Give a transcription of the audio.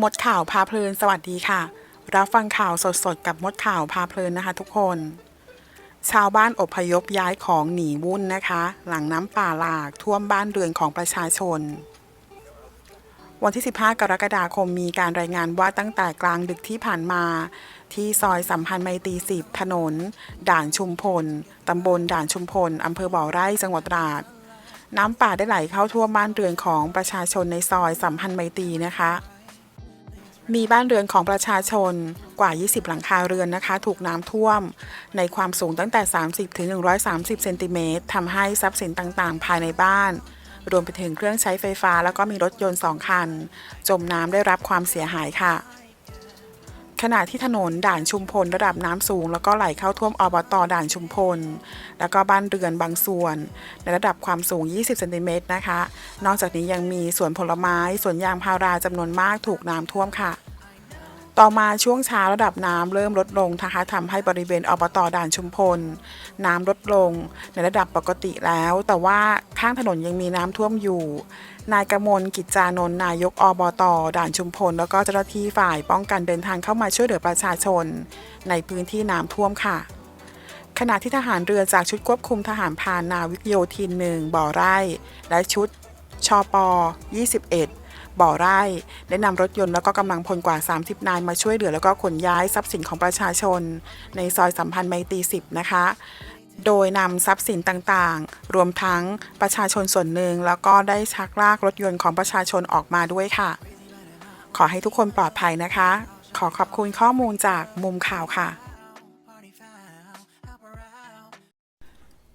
มดข่าวพาเพลินสวัสดีค่ะ รับฟังข่าวสดๆ กับมดข่าวพาเพลินนะคะทุกคน ชาวบ้านอพยพย้ายของหนีวุ่นนะคะ หลังน้ำป่าหลากท่วมบ้านเรือนของประชาชน วันที่ 15 กรกฎาคมมีการรายงานว่าตั้งแต่กลางดึกที่ผ่านมา ที่ซอยสัมพันธ์ไมตรีสิบถนน ด่านชุมพลตำบลด่านชุมพลอำเภอบ่อไร่จังหวัดตราดน้ำป่าได้ไหลเข้าท่วมบ้านเรือนของประชาชนในซอยสัมพันธ์ไมตรีนะคะ มีบ้านเรือนของประชาชนกว่า 20 หลังคาเรือนนะคะ ถูกน้ำท่วม ในความสูงตั้งแต่ 30ถึง130 เซนติเมตรทำให้ทรัพย์สินต่างๆ ภายในบ้าน รวมไปถึงเครื่องใช้ไฟฟ้า แล้วก็มีรถยนต์2คัน จมน้ำได้รับความเสียหายค่ะ ขณะที่ถนนด่านชุมพลระดับน้ำสูง แล้วก็ไหลเข้าท่วมอบตด่านชุมพล แล้วก็บ้านเรือนบางส่วน ในระดับความสูง 20เซนติเมตรนะคะ นอกจากนี้ยังมีสวนผลไม้สวนยางพาราจำนวนมากถูกน้ำท่วมค่ะ ต่อมาช่วงเช้าระดับน้ำเริ่มลดลงนะคะทำให้บริเวณอบตด่านชุมพล น้ำลดลงในระดับปกติแล้ว แต่ว่าข้างถนนยังมีน้ำท่วมอยู่ นายกมลกิจจานนท์นายกอบตด่านชุมพล แล้วก็เจ้าหน้าที่ฝ่ายป้องกันเดินทางเข้ามาช่วยเหลือประชาชน ในพื้นที่น้ำท่วมค่ะ ขณะที่ทหารเรือจากชุดควบคุมทหารพานนาวิกโยธินหนึ่งบ่อไร่ และชุดชอปอ21 บ่อไร่ได้นำรถยนต์แล้วก็กำลังพลกว่า 30 นายมาช่วยเหลือแล้วก็ขนย้ายทรัพย์สินของประชาชน ในซอยสัมพันธ์ไมตรี10 นะคะ โดยนำทรัพย์สินต่างๆ รวมทั้งประชาชนส่วนหนึ่งแล้วก็ได้ชักลากรถยนต์ของประชาชนออกมาด้วยค่ะ ขอให้ทุกคนปลอดภัยนะคะ ขอขอบคุณข้อมูลจากมุมข่าวค่ะ